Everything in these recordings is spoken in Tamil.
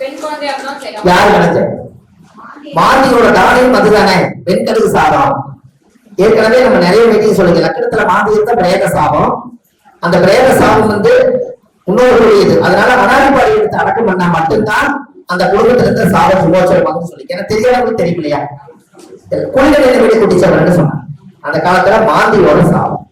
யார் கணக்கு மாந்தியோட தானியம் அதுதானே. பெண் சாதம். சாபம் ஏற்கனவே நம்ம நிறைய மீட்டிங் சொல்லுங்க லக்கணத்துல மாந்தி தான் பிரேத சாபம். அந்த பிரேத சாபம் வந்து முன்னோர்களுடையது அதனால அனாதிபாடி எடுத்து அடக்கம் பண்ணா மட்டும்தான் அந்த குடும்பத்துல இருந்த சாபம் சுமோச்சரமாகும் சொல்லி எனக்கு தெரியாதவங்களுக்கு தெரியும் இல்லையா குளிகடை வீடு குட்டிச்சவர்னு சொன்னாங்க. அந்த காலத்துல மாந்தியோட சாபம்.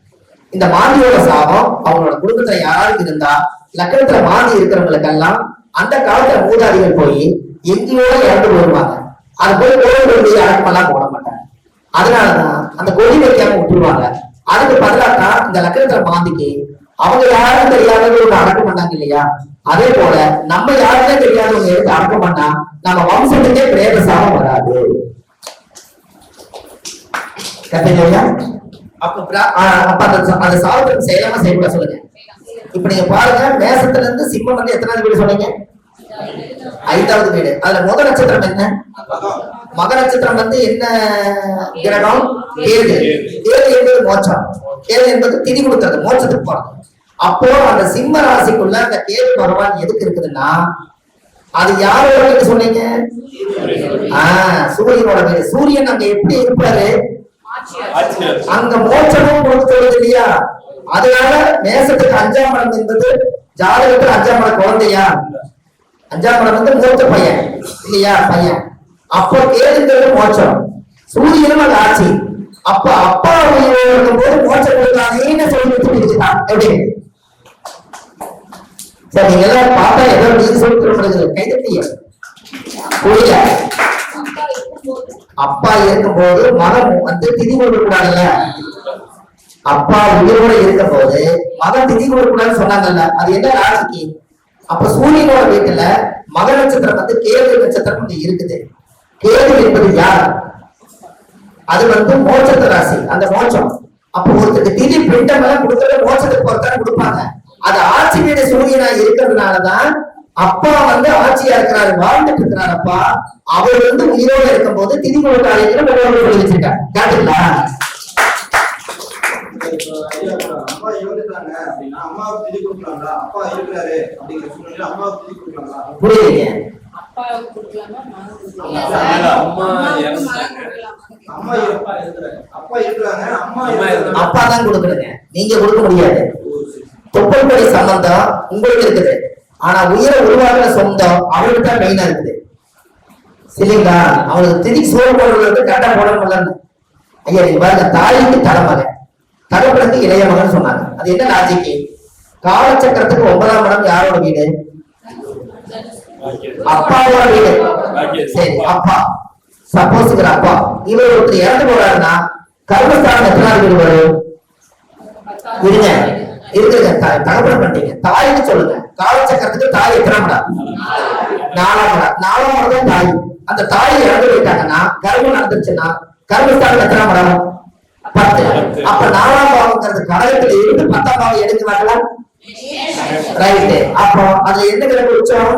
இந்த மாந்தியோட சாபம் அவங்களோட குடும்பத்துல யாராவது இருந்தா லக்கணத்துல மாந்தி இருக்கிறவங்களுக்கெல்லாம் அந்த காலத்துல மூதாதிகள் போய் எங்கேயோட இறந்து போயிருவாங்க. அது போய் கோவில் அடக்கமெல்லாம் போட மாட்டாங்க. அதனாலதான் அந்த கொடி வைக்காம விட்டுருவாங்க. அதுக்கு பதிலாக தான் இந்த லக்கணத்துல மாந்திக்கு அவங்க யாரும் தெரியாதவங்க அடக்கம் பண்ணாங்க இல்லையா? அதே போல நம்ம யாருமே தெரியாதவங்க எடுத்து அடக்கம் பண்ணா நம்ம வம்சத்துக்கே பிரேத சாபம் வராது கரெக்டுங்களா அப்ப அந்த சா- அந்த சாபத்துக்கு செய்யக்கூடாது சொல்லுங்க. இப்ப நீங்க பாருங்க மேசத்துல இருந்து சிம்மம் வந்து எத்தனாவது வீடு சொன்னீங்க? ஐந்தாவது வீடு. அதுல முத நட்சத்திரம் என்ன? மக நட்சத்திரம் வந்து என்ன கிரகம்? கேது. கேது என்பது மோட்சம். கேது என்பது திதி கொடுக்கிறது மோட்சத்துக்கு போறது. அப்போ அந்த சிம்ம ராசிக்குள்ள அந்த கேது பகவான் எதுக்கு இருக்குதுன்னா அது யாரோட வீடு சொன்னீங்க? ஆஹ் சூரியனோட வீடு. சூரியன் அங்க எப்படி இருப்பாரு? அங்க மோட்சமும் கொடுக்கிறது இல்லையா? அதனால மேசத்துக்கு அஞ்சாம் படம் என்பது ஜாதகத்துல அஞ்சாம் படம் குழந்தையா? அஞ்சாம் படம் வந்து மூத்த பையன் இல்லையா பையன். அப்போ கேதுங்கிறது மோட்சம். சூரியனும் அது ஆட்சி. அப்ப அப்பா உயிரோடு இருக்கும்போது மோட்சம் கொடுக்காதேன்னு சொல்லி வச்சுட்டான் எப்படி? சரி நீங்க எல்லாம் பார்த்தா ஏதோ நீங்க சொல்லி கொடுக்குறது கைதட்டிய. புரியல அப்பா அப்பா இருக்கும்போது மனம் வந்து திதி கொடுக்க கூடாதுல்ல அப்பா உயிரோட இருந்த போது மகன் திதி கொடுக்கூடாதுன்னு சொன்னாங்கல்ல. அது என்ன ராசிக்கு? அப்ப சூரியனோட வீட்டுல மக நட்சத்திரம் வந்து கேது நட்சத்திரம் வந்து இருக்குது. கேது என்பது யார்? அது வந்து மோட்சத்து ராசி. அந்த மோட்சம். அப்ப ஒருத்தருக்கு திதி பிரிண்டம் எல்லாம் கொடுக்கறது மோட்சத்துக்கு ஒருத்தர் கொடுப்பாங்க. அது ஆட்சி வீடு சூரியனா இருக்கிறதுனாலதான் அப்பா வந்து ஆட்சியா இருக்கிறாரு வாழ்ந்துட்டு இருக்கிறாரு அப்பா. அவர் வந்து உயிரோட இருக்கும்போது திதி கொடுக்காதீங்கன்னு வச்சிருக்காரு. கேட்டுங்களா? அம்மாவுக்கு? அம்மா அப்பா தான் கொடுக்கணுங்க. நீங்க கொடுக்க முடியாது. தொப்புள்படி சம்பந்தம் உங்களுக்கு இருக்குது. ஆனா உயிரை உருவாக்குற சொந்தம் தான் மெயினா இருக்குது. சரிங்களா? அவனுக்கு திதி சோறு போடுறது கரெக்டா போட முடியலன்னு. ஐயா நீங்க பாருங்க தாய்க்கு தலைமகன் தகப்பனுக்கு இளைய மகன் சொன்னாங்க. அது என்ன லாஜிக்கு காலச்சக்கரத்துக்கு ஒன்பதாம் இடம் யாரோட வீடு? அப்பாவோட வீடு. சரி அப்பா. சப்போஸ் அப்பா. இவர் ஒருத்தர் இறந்து போறாருன்னா கர்மஸ்தானம் எத்தனாவது வீடு வரும்? இருங்க. இருக்குங்க தகவல் பண்றீங்க பண்ணிட்டீங்க தாய்னு சொல்லுங்க. காலச்சக்கரத்துக்கு தாய் எத்தனை இடம்? நாலாம் இடம். நாலாம் இடம் தான் தாய். அந்த தாய் இறந்து போயிட்டாங்கன்னா கர்மம் நடந்துருச்சுன்னா கர்மஸ்தானம் எத்தனை இடம்? பத்து. அப்ப நாலாம் பாவங்கிறது கடகத்துல இருந்து பத்தாம் பாவம் எடுக்கிறாங்களா ரைட்டு அப்போ அதுல என்ன கிழக்கு உச்சம்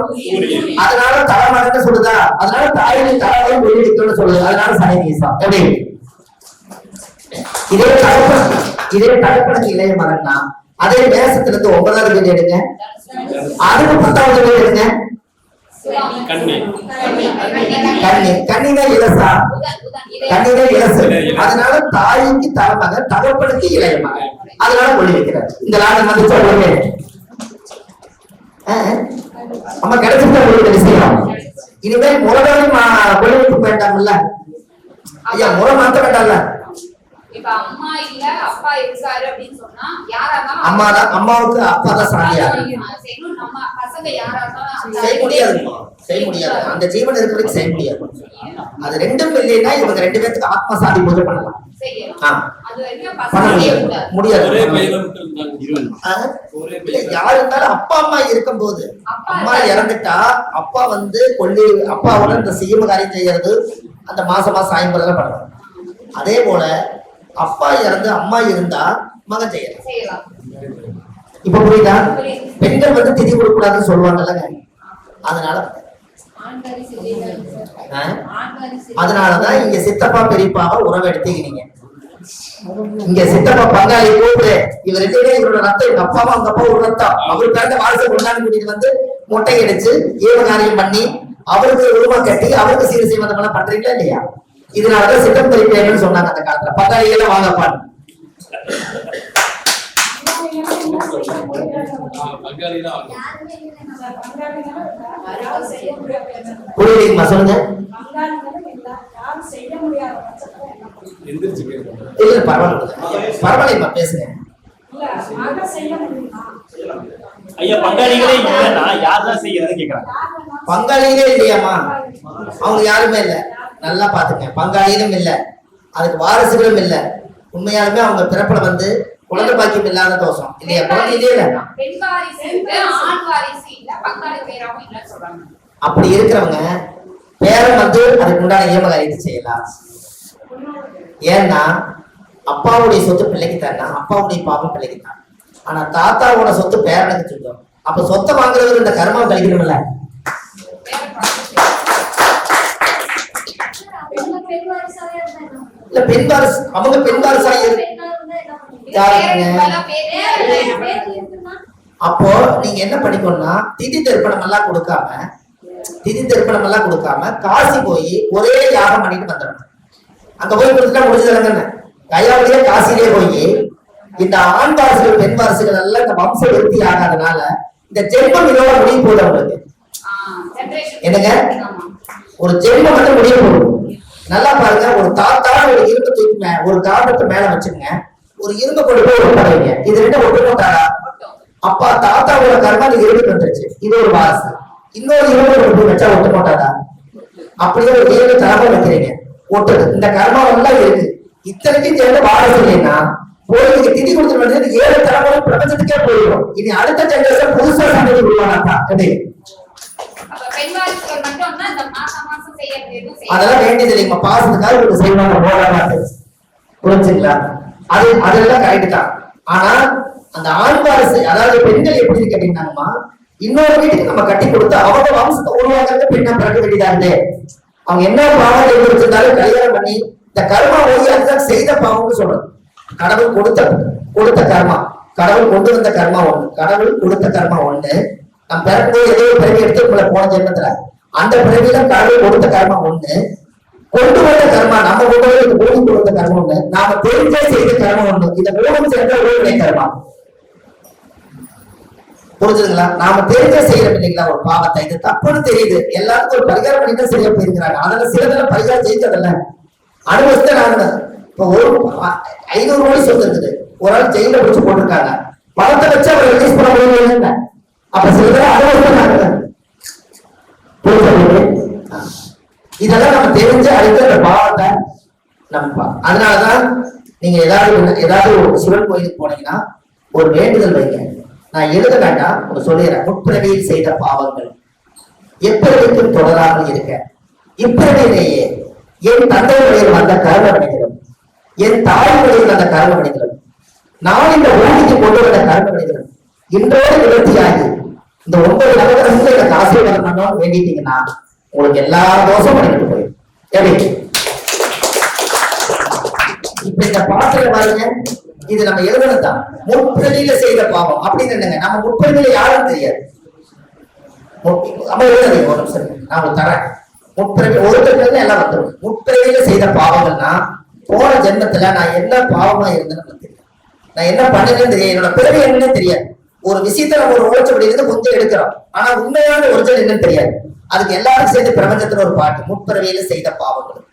அதனால தலைமகன்னு சொல்லுதா? அதனால தாயின் தலைவரும் வெளியிட்டு சொல்லுது. அதனால சனி நீசம் எப்படி? இதே தகப்பன் இதே தகப்பனுக்கு இளைய மகன்னா அதே மேசத்துல இருந்து ஒன்பதாவது வீடு எடுங்க அதுக்கு பத்தாவது வீடு எடுங்க கண்ணினா இலசா. கண்ணினா இலசு. அதனால தாய்க்கு தலைமகன் தகப்பனுக்கு இளைய மகன் அதனால கொள்ளி வைக்கிறார். இந்த நாள் வந்து சொல்லுங்க அம்மா கிடைச்சிருந்தா உங்களுக்கு விஷயம்? இனிமேல் முறைதான் கொள்ளி வைக்க வேண்டாம்ல. ஐயா முறை மாத்த வேண்டாம்ல. இப்ப அம்மா இல்ல அப்பா இருக்காரு அப்படின்னு சொன்னா யாரா இருந்தாலும் அம்மா தான் அம்மாவுக்கு அப்பா தான் சாமியா செய்யணும் நம்ம பசங்க யாரா இருந்தாலும் செய்ய முடியாது. செய்ய முடியாது. அந்த ஜீவன் இருக்கிறதுக்கு செய்ய முடியாது. அது ரெண்டும் இல்லைன்னா இவங்க ரெண்டு பேத்துக்கு ஆத்ம சாதி பூஜை பண்ணலாம். அப்பா அம்மா இருக்கும்போது அப்பா அம்மா இறந்துட்டா அப்பா வந்து கொல்லி அப்பாவோட இந்த செய்யும் காரியம் செய்யறது அந்த மாசம் மாசம் சாயம்பரம் பண்றாங்க அதே போல அப்பா இறந்து அம்மா இருந்தா மகன் செய்யலாம். இப்ப புரியுதா. பெண்கள் வந்து திதி கொடுக்க கூடாதுன்னு சொல்லுவாங்கல்லங்க அதனால. அதனாலதான் இங்க சித்தப்பா பெரியப்பாவை உறவு எடுத்துக்கிறீங்க. இங்க சித்தப்பா பங்காளி கூப்பிடு. இவர் ரெண்டு இவரோட ரத்தம் எங்க அப்பாவும் அவங்க அப்பா ஒரு ரத்தம். அவர் பிறந்த வாரிசை கொண்டாந்து கூட்டிட்டு வந்து மொட்டை அடிச்சு ஏவகாரியம் பண்ணி அவருக்கு உருவம் கட்டி அவருக்கு சீர் செய்வதெல்லாம் பண்றீங்களா இல்லையா? இதனாலதான் சிட்டம் பறிப்பேன்னு சொன்னாங்க அந்த காலத்துல. ஆகணும். புரியுதுங்களா சொல்லுங்க. இல்ல பரவாயில்ல. பரவாயில்லைம்மா பேசுங்க. ஐயா பங்காளிகளே இல்லைன்னா யார் தான் செய்யறதுன்னு கேக்குறாங்க. பங்காளிகளே இல்லையாம்மா? அவங்க யாருமே இல்ல. நல்லா பாத்துங்க பங்காளிகளும் இல்ல. அதுக்கு வாரிசுகளும் இல்ல. உண்மையாலுமே அவங்க பிறப்புல வந்து குழந்தை பாக்கியம் இல்லாத தோஷம். இல்லையா? குழந்தையிலே அப்படி இருக்கிறவங்க பேரன் வந்து அதுக்கு உண்டான ஏமகாரியத்தை செய்யலாம். ஏன்னா அப்பாவுடைய சொத்து பிள்ளைக்கு தானா அப்பாவுடைய பாவம் பிள்ளைக்கு தான் ஆனா தாத்தாவோட சொத்து பேரனுக்கு சொல்லும் அப்ப சொத்தை வாங்குறவர் இந்த கர்மா கழிக்கணும்ல. இல்ல பெண் வாரிசு அவங்க பெண் வாரிசா அப்போ நீங்க என்ன பண்ணிக்கணும்னா திதி தர்ப்பணம் எல்லாம் கொடுக்காம திதி தர்ப்பணம் எல்லாம் கொடுக்காம காசி போய் ஒரே யாகம் பண்ணிட்டு வந்துடணும். அங்க போய் கொடுத்துட்டா முடிஞ்சதுலங்கன்னு கையாவளியே காசிலே போய் இந்த ஆண் வாரிசுகள் பெண் வாரிசுகள் எல்லாம் இந்த வம்ச விருத்தி ஆகாதனால இந்த ஜென்மம் இதோட முடிய போகுது அவங்களுக்கு. என்னங்க? ஒரு ஜென்மம் வந்து முடிய போகுது. நல்லா பாருங்க ஒரு தாத்தா ஒரு இரும்பு தூக்கி ஒரு காரணத்தை மேல வச்சுங்க ஒரு இரும்பு கொண்டு போய் ஒட்டுறீங்க இது ரெண்டும் ஒட்டுமொட்டாரா அப்பா தாத்தாவோட கர்மம் அது இரும்பு வந்துருச்சு. இது ஒரு வாசு இன்னொரு இரும்பு கொண்டு போய் வச்சா ஒட்டுமொட்டாரா அப்படியே ஒரு ஏழு தலைமை வைக்கிறீங்க. ஒட்டுது. இந்த கர்மம் எல்லாம் இருக்கு. இத்தனைக்கும் சேர்ந்து வாரிசு இல்லைன்னா போய் நீங்க திதி கொடுத்துட்டு வந்து ஏழு தலைமுறை பிரபஞ்சத்துக்கே போயிடும். இனி அடுத்த ஜென்ரேஷன் புதுசா சந்ததி உருவானாக்கா? எப்படி? அதெல்லாம் வேண்டியது இல்லைங்க பாசத்துக்காக உங்களுக்கு செய்வாங்க. போராடாது புரிஞ்சுங்களா? அது அதெல்லாம் கரெக்ட் தான். ஆனா அந்த ஆண் அதாவது பெண்கள் எப்படி கேட்டீங்கன்னாங்கம்மா இன்னொரு வீட்டுக்கு நம்ம கட்டி கொடுத்து அவங்க வம்சத்தை உருவாக்குறது பெண்ணா பிறக்க வேண்டியதா இருந்தே அவங்க என்ன பாவம் செய்து கல்யாணம் பண்ணி இந்த கர்மா ஓடி அதுதான் செய்த பாவம்னு சொல்றது. கடவுள் கொடுத்த கொடுத்த கர்மா. கடவுள் கொண்டு வந்த கர்மா ஒண்ணு. கடவுள் கொடுத்த கர்மா ஒண்ணு. நம்ம பிறக்கும்போது ஏதோ பிறகு எடுத்து உங்களை போன ஜென்மத்துல அந்த பிறவியில கடவுள் கொடுத்த கர்மம் ஒண்ணு. கொண்டு வந்த கர்மா நம்ம கொண்டு வந்து பூமி கொடுத்த கர்மம் ஒண்ணு. நாம தெரிஞ்சே செய்த கர்மம் ஒண்ணு. இந்த மூணும் சேர்ந்த ஒரு கர்மா. புரிஞ்சுதுங்களா? நாம தெரிஞ்ச செய்யறோம் இல்லைங்களா? ஒரு பாவத்தை. இது தப்புன்னு தெரியுது. எல்லாருக்கும் ஒரு பரிகாரம் பண்ணிட்டு செய்ய போயிருக்கிறாங்க. அதுல சிலதுல பரிகாரம் ஜெயிச்சதில்ல அனுபவிச்சுட்டு நாங்க இப்போ ஒரு ஐநூறு கோடி சொத்து இருக்குது. ஒரு ஆள் ஜெயில வச்சு போட்டிருக்காங்க. பணத்தை வச்சு அவரை ரிலீஸ் பண்ண முடியல அப்ப சிலதுல அனுபவிச்சு நாங்க இதெல்லாம் நம்ம தெரிஞ்சு அடுத்த அந்த பாவத்தை நம்ம அதனாலதான் நீங்க ஏதாவது ஏதாவது ஒரு சிவன் கோயிலுக்கு போனீங்கன்னா ஒரு வேண்டுதல் வைங்க. நான் எழுத வேண்டாம் உங்க சொல்லிடுறேன். முற்பிறவியில் செய்த பாவங்கள். எப்பிறவிக்கும் தொடராமல் இருக்க. இப்பிறவியிலேயே என் தந்தை வழியில் வந்த கர்ம வினைகளும் என் தாய் வழியில் வந்த கர்ம வினைகளும் நான் இந்த ஊழிக்கு கொண்டு வந்த கர்ம வினைகளும் இன்றோடு நிவர்த்தியாகி இந்த ஒன்பது நவகிரகங்களை எனக்கு ஆசீர்வாதம் பண்ணணும்னு வேண்டிட்டீங்கன்னா உங்களுக்கு எல்லா தோஷம் பண்ணிட்டு போயிடும். எப்படி? இப்ப இந்த பாட்டுல பாருங்க இது நம்ம எழுதுனதுதான் தான். செய்த பாவம். அப்படின்னு என்னங்க? நம்ம முற்பதியில யாரும் தெரியாது. நம்ம எழுதுறீங்க ஒரு நிமிஷம். நான் தரேன். முற்பிறவி ஒரு எல்லாம் வந்துடும் முற்பிறவியில செய்த பாவங்கள்னா போன ஜென்மத்துல நான் என்ன பாவமா இருந்தேன்னு தெரியும். நான் என்ன பண்ணதுன்னு தெரியும் என்னோட பிறவி என்னன்னு தெரியாது. ஒரு விஷயத்த நம்ம ஒரு ஓச்சப்படி இருந்து கொஞ்சம் எடுக்கிறோம். ஆனா உண்மையான ஒரிஜினல் என்னன்னு தெரியாது. அதுக்கு எல்லாரும் சேர்ந்து பிரபஞ்சத்துல ஒரு பாட்டு முற்பிறவியில செய்த பாவங்கள்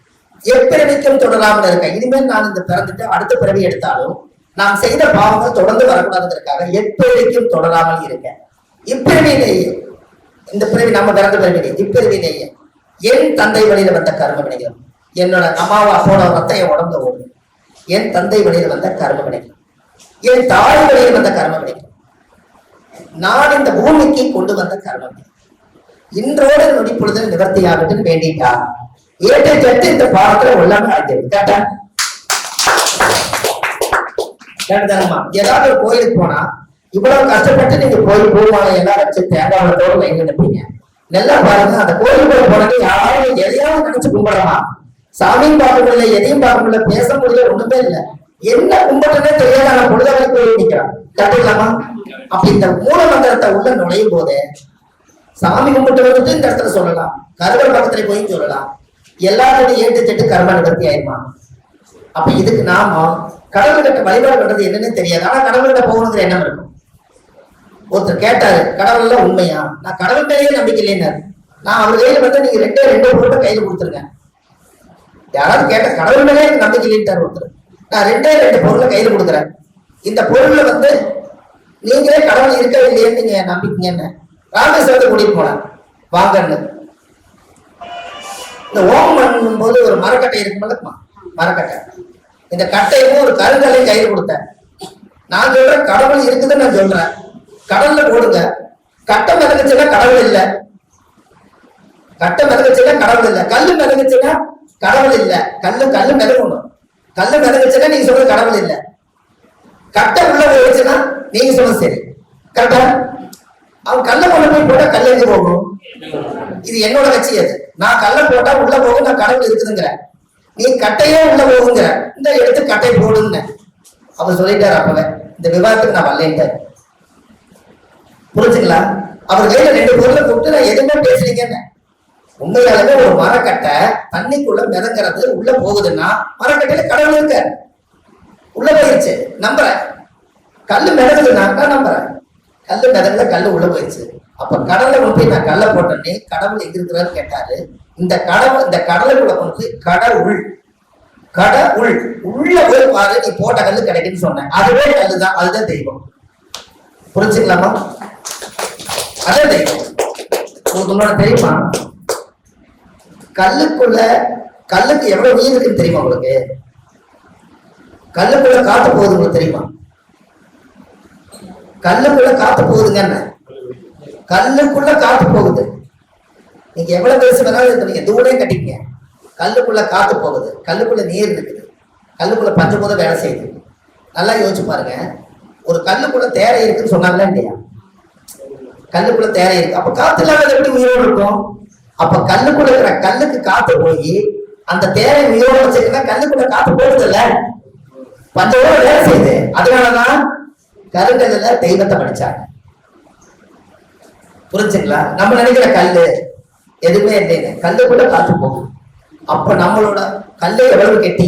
எப்பிறவிக்கும் தொடராமல் இருக்க இனிமேல் நான் இந்த பிறந்துட்டு அடுத்த பிறவி எடுத்தாலும் நாம் செய்த பாவங்கள் தொடர்ந்து வரக்கூடாதுங்கிறதுக்காக எப்பிறவிக்கும் தொடராமல் இருக்க. இப்பிறவியிலேயே இந்த பிறவி நம்ம பிறந்த பிறவிலே இப்பிறவிலேயே என் தந்தை வழியில வந்த கர்ம வினைகள் என்னோட அம்மாவை அப்போட ரத்தம் என் உடம்புல ஓடும் என் தந்தை வழியில வந்த கர்ம வினைகள் என் தாய் வழியில் வந்த கர்ம வினைகள் நான் இந்த பூமிக்கு கொண்டு வந்த கர்மம். இன்றோடு நொடி பொழுது நிவர்த்தி ஆகட்டும் வேண்டிட்டா? ஏற்ற சட்டு இந்த பாவத்துல உள்ளாம அழைக்கிறது கேட்டா கேட்டதானம்மா ஏதாவது ஒரு கோயிலுக்கு போனா இவ்வளவு கஷ்டப்பட்டு நீங்க கோயில் பூமாலை எல்லாம் வச்சு தேங்காவளத்தோடு வைங்க எங்க நல்லா பாருங்க அந்த கோயிலுக்குள்ள போனது யாரும் எதையாவது நினைச்சு கும்பிடலாம். சாமியும் பார்க்க முடியல எதையும் பார்க்க முடியல பேச முடியல ஒண்ணுமே இல்ல. என்ன கும்பிட்டுன்னே தெரியாத நான் பொழுதவரை போய் நிற்கிறான். கட்டுக்கலாமா? அப்ப இந்த மூல மந்திரத்தை உள்ள நுழையும் போது சாமி கும்பிட்டு வந்து இந்த இடத்துல சொல்லலாம். கருவறை பக்கத்துல போய் சொல்லலாம். எல்லாத்தையும் ஏட்டு திட்டு கர்ம நிவர்த்தி ஆயிருமா? அப்ப இதுக்கு நாம கடவுள்கிட்ட வழிபாடு பண்றது என்னன்னு தெரியாது. ஆனா கடவுள்கிட்ட போகணுங்கிற எண்ணம் இருக்கும். ஒருத்தர் கேட்டாரு கடவுள்ல உண்மையா? நான் கடவுள் மேலேயே நம்பிக்கை இல்லைன்னாரு. நான் அவர் கையில வந்து நீங்க ரெண்டே ரெண்டு பொருளை கையில கொடுத்துருங்க. யாராவது கேட்ட கடவுள் மேலே எனக்கு நம்பிக்கை இல்லைன்ட்டார் ஒருத்தர். நான் ரெண்டே ரெண்டு பொருளை கையில கொடுக்குறேன். இந்த பொருள்ல வந்து நீங்களே கடவுள் இருக்க இல்லையேன்னு நீங்க நம்பிக்கீங்கன்னு ராமேஸ்வரத்தை கூட்டிட்டு போனேன் வாங்கன்னு. இந்த ஓம் பண்ணும்போது ஒரு மரக்கட்டை இருக்குமா? மரக்கட்டை. இந்த கட்டையும் ஒரு கருங்கல்லையும் கையில் கொடுத்தேன். நான் சொல்றேன் கடவுள் இருக்குதுன்னு நான் சொல்றேன். கடல்ல போடுங்க. கட்டை மிதக்குச்சுன்னா கடவுள் இல்லை. கட்டை மிதக்குச்சுன்னா கடவுள் இல்லை. கல்லு மிதக்குச்சுன்னா கடவுள் இல்லை. கல்லு கல்லு மிதங்கணும் கல்லு மிதக்குச்சுன்னா நீங்க சொல்றது கடவுள் இல்லை. கட்டை உள்ள போயிடுச்சுன்னா நீங்க சொல்றது சரி. கரெக்டா அவன் கல்லை கொண்டு போய் போட்டா கல் எங்க போகும்? இது என்னோட கட்சி அது. நான் கல்ல போட்டா உள்ள போகும் நான் கடவுள் இருக்குதுங்கிற. நீ கட்டையே உள்ள போகுங்கிற. இந்த எடுத்து கட்டை போடுங்க அவர் சொல்லிட்டாரு அப்பவே. இந்த விவாதத்துக்கு நான் வரலேன்ட்டார். புரிஞ்சுங்களா? அவர் கையில ரெண்டு பொருளை கூப்பிட்டு நான் எதுவுமே பேசுறீங்கன்னு. உண்மையாலுமே ஒரு மரக்கட்டை தண்ணிக்குள்ள மிதங்கிறது உள்ள போகுதுன்னா மரக்கட்டையில கடவுள் இருக்க உள்ள போயிருச்சு. நம்புறேன். கல் மிதங்குதுன்னா நான் நம்புறேன். கல் மிதங்குல கல் உள்ள போயிடுச்சு. அப்ப கடல்ல கொண்டு போய் நான் கல்லை போட்டேனே கடவுள் எங்க இருக்கிறாரு கேட்டாரு. இந்த கடவுள் இந்த கடலுக்குள்ள கொண்டு போய் கடவுள் உள் உள்ள போய் பாரு நீ போட்ட கல் கிடைக்குன்னு சொன்னேன். அதுவே கல்லு தான் அதுதான் தெய்வம். புரிஞ்சுக்கலாமா? அதான் தெய்வம். உங்களுக்கு தெரியுமா? கல்லுக்குள்ள கல்லுக்கு எவ்வளவு நீர் இருக்குன்னு தெரியுமா உங்களுக்கு? கல்லுக்குள்ள காத்து போகுது உங்களுக்கு தெரியுமா? கல்லுக்குள்ள காத்து போகுதுங்க என்ன? கல்லுக்குள்ள காத்து போகுது. நீங்க எவ்வளவு பெருசு வேணாலும் நீங்க தூளையும் கட்டிக்கங்க. கல்லுக்குள்ள காத்து போகுது. கல்லுக்குள்ள நீர் இருக்குது. கல்லுக்குள்ள பஞ்சபூதம் வேலை செய்யுது. நல்லா யோசிச்சு பாருங்க. ஒரு கல்லுக்குள்ள தேரை இருக்குன்னு சொன்னாங்களா இல்லையா? கல்லுக்குள்ள தேரை இருக்கு. அப்ப காத்து இல்லாத எப்படி உயிரோடு இருக்கும்? அப்ப கல்லுக்குள்ள இருக்கிற கல்லுக்கு காத்து போய் அந்த தேரை உயிரோடு வச்சிருக்கா கல்லுக்குள்ள காத்து போகுது இல்ல பஞ்சபூதம் வேலை செய்யுது. அதனாலதான் கருங்கல்ல தெய்வத்தை படிச்சாங்க. புரிஞ்சுங்களா? நம்ம நினைக்கிற கல்லு எதுவுமே இல்லைங்க கல்லு கூட காத்து போகும். அப்ப நம்மளோட கல்லு எவ்வளவு கெட்டி?